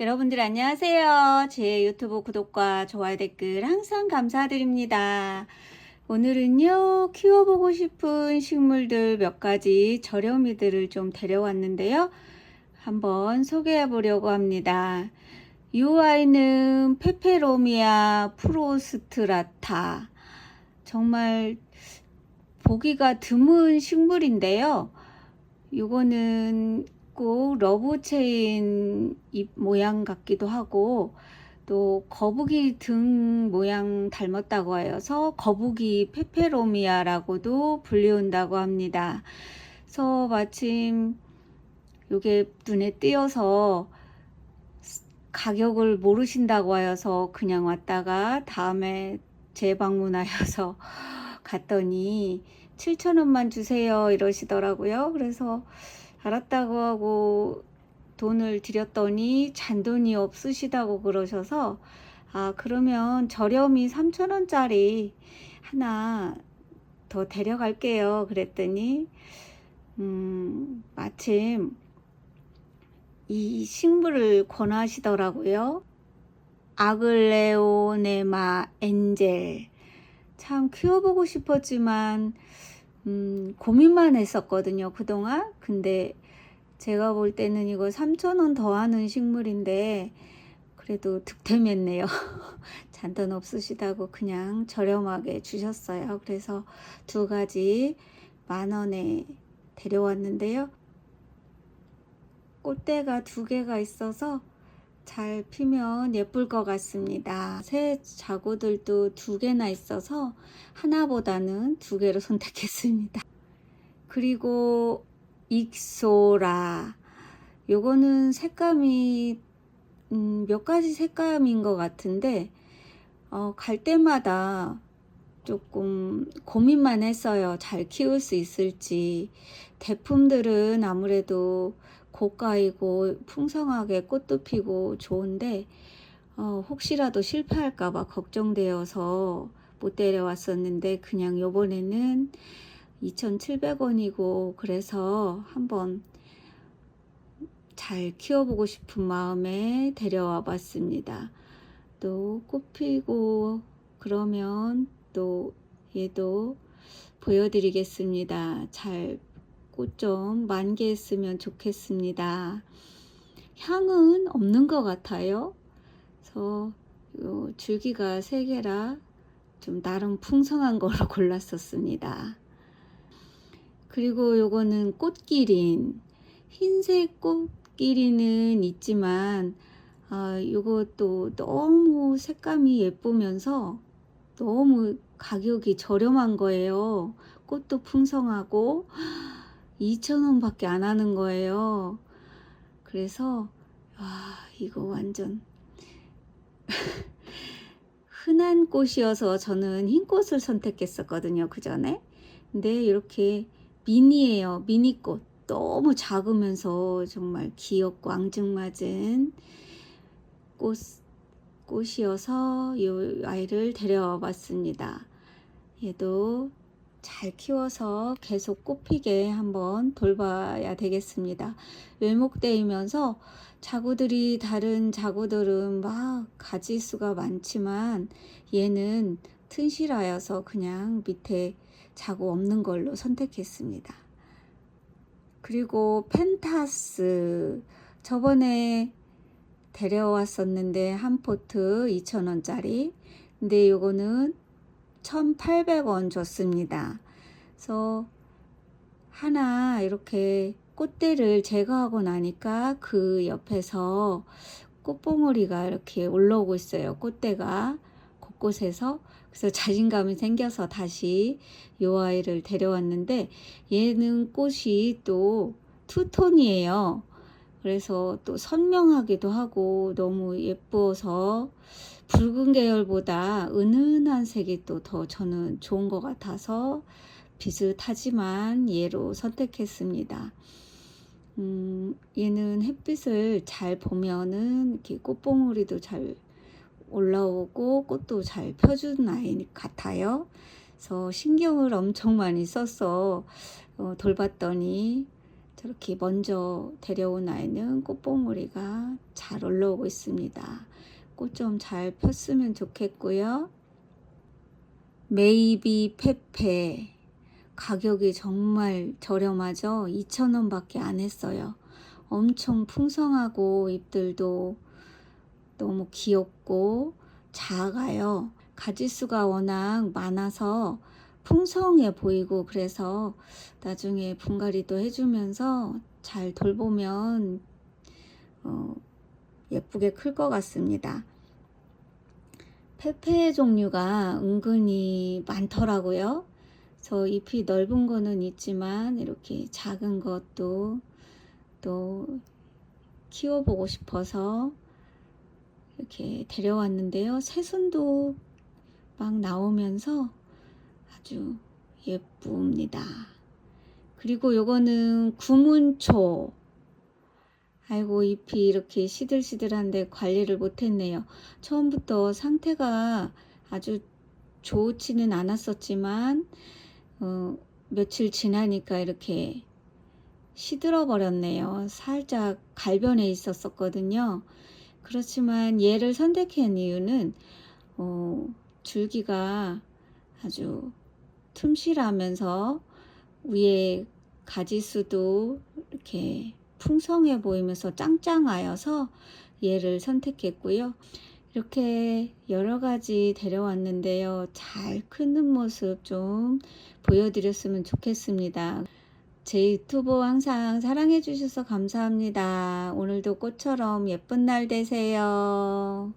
여러분들 안녕하세요. 제 유튜브 구독과 좋아요 댓글 항상 감사드립니다. 오늘은요, 키워보고 싶은 식물들 몇 가지 저렴이들을 좀 데려왔는데요. 한번 소개해 보려고 합니다. 이 아이는 페페로미아 프로스트라타. 정말 보기가 드문 식물인데요. 이거는 꼭 러브 체인 잎 모양 같기도 하고 또 거북이 등 모양 닮았다고 하여서 거북이 페페로미아라고도 불리운다고 합니다. 그래서 마침 이게 눈에 띄어서 가격을 모르신다고 하여서 그냥 왔다가 다음에 재방문하여서 갔더니 7,000원만 주세요 이러시더라고요. 그래서 알았다고 하고 돈을 드렸더니 잔돈이 없으시다고 그러셔서 아 그러면 저렴이 3,000원짜리 하나 더 데려갈게요. 그랬더니 음 마침 이 식물을 권하시더라고요. 아글레오네마 엔젤. 참 키워보고 싶었지만, 음, 고민만 했었거든요, 그동안. 근데 제가 볼 때는 이거 3,000원 더 하는 식물인데, 그래도 득템했네요. 잔돈 없으시다고 그냥 저렴하게 주셨어요. 그래서 두 가지 만 원에 데려왔는데요. 꽃대가 두 개가 있어서 잘 피면 예쁠 것 같습니다. 새 자구들도 두 개나 있어서 하나보다는 두 개로 선택했습니다. 그리고 익소라. 요거는 색감이 음, 몇 가지 색감인 것 같은데 어, 갈 때마다 조금 고민만 했어요. 잘 키울 수 있을지. 대품들은 아무래도 고가이고 풍성하게 꽃도 피고 좋은데 어, 혹시라도 실패할까봐 걱정되어서 못 데려왔었는데 그냥 요번에는 2,700원이고 그래서 한번 잘 키워보고 싶은 마음에 데려와 봤습니다. 또 꽃 피고 그러면 또 얘도 보여드리겠습니다. 잘 꽃좀 만개했으면 좋겠습니다. 향은 없는 것 같아요. 그래서 요 줄기가 세 개라 좀 나름 풍성한 걸로 골랐었습니다. 그리고 요거는 꽃기린 흰색 꽃기린은 있지만 아, 요것도 너무 색감이 예쁘면서 너무 가격이 저렴한 거예요. 꽃도 풍성하고 2,000원 밖에 안 하는 거예요. 그래서, 와, 이거 완전 흔한 꽃이어서 저는 흰 꽃을 선택했었거든요. 그 전에. 근데 이렇게 미니예요. 미니꽃. 너무 작으면서 정말 귀엽고 앙증맞은 꽃, 꽃이어서 이 아이를 데려와 봤습니다. 얘도 잘 키워서 계속 꽃피게 한번 돌봐야 되겠습니다. 외목대이면서 자구들이 다른 자구들은 막 가지 수가 많지만 얘는 튼실하여서 그냥 밑에 자구 없는 걸로 선택했습니다. 그리고 펜타스 저번에 데려왔었는데 한 포트 2,000원짜리 근데 요거는 1,800원 줬습니다. 그래서 하나 이렇게 꽃대를 제거하고 나니까 그 옆에서 꽃봉오리가 이렇게 올라오고 있어요. 꽃대가 곳곳에서 그래서 자신감이 생겨서 다시 이 아이를 데려왔는데 얘는 꽃이 또 투톤이에요. 그래서 또 선명하기도 하고 너무 예뻐서 붉은 계열보다 은은한 색이 또 더 저는 좋은 것 같아서 비슷하지만 얘로 선택했습니다. 음, 얘는 햇빛을 잘 보면은 이렇게 꽃봉오리도 잘 올라오고 꽃도 잘 펴주는 아이 같아요. 그래서 신경을 엄청 많이 써서 어, 돌봤더니 저렇게 먼저 데려온 아이는 꽃봉오리가 잘 올라오고 있습니다. 꽃 좀 잘 폈으면 좋겠고요. 메이비 페페 가격이 정말 저렴하죠. 2,000원 밖에 안 했어요. 엄청 풍성하고 잎들도 너무 귀엽고 작아요. 가지수가 워낙 많아서 풍성해 보이고 그래서 나중에 분갈이도 해주면서 잘 돌보면 어, 예쁘게 클 것 같습니다. 페페 종류가 은근히 많더라고요. 저 잎이 넓은 거는 있지만 이렇게 작은 것도 또 키워보고 싶어서 이렇게 데려왔는데요. 새순도 막 나오면서 아주 예쁩니다. 그리고 요거는 구문초. 아이고 잎이 이렇게 시들시들한데 관리를 못했네요. 처음부터 상태가 아주 좋지는 않았었지만 어, 며칠 지나니까 이렇게 시들어 버렸네요. 살짝 갈변해 있었었거든요. 그렇지만 얘를 선택한 이유는 어, 줄기가 아주 틈실하면서 위에 가지수도 이렇게 풍성해 보이면서 짱짱하여서 얘를 선택했고요. 이렇게 여러 가지 데려왔는데요. 잘 크는 모습 좀 보여드렸으면 좋겠습니다. 제 유튜브 항상 사랑해 주셔서 감사합니다. 오늘도 꽃처럼 예쁜 날 되세요.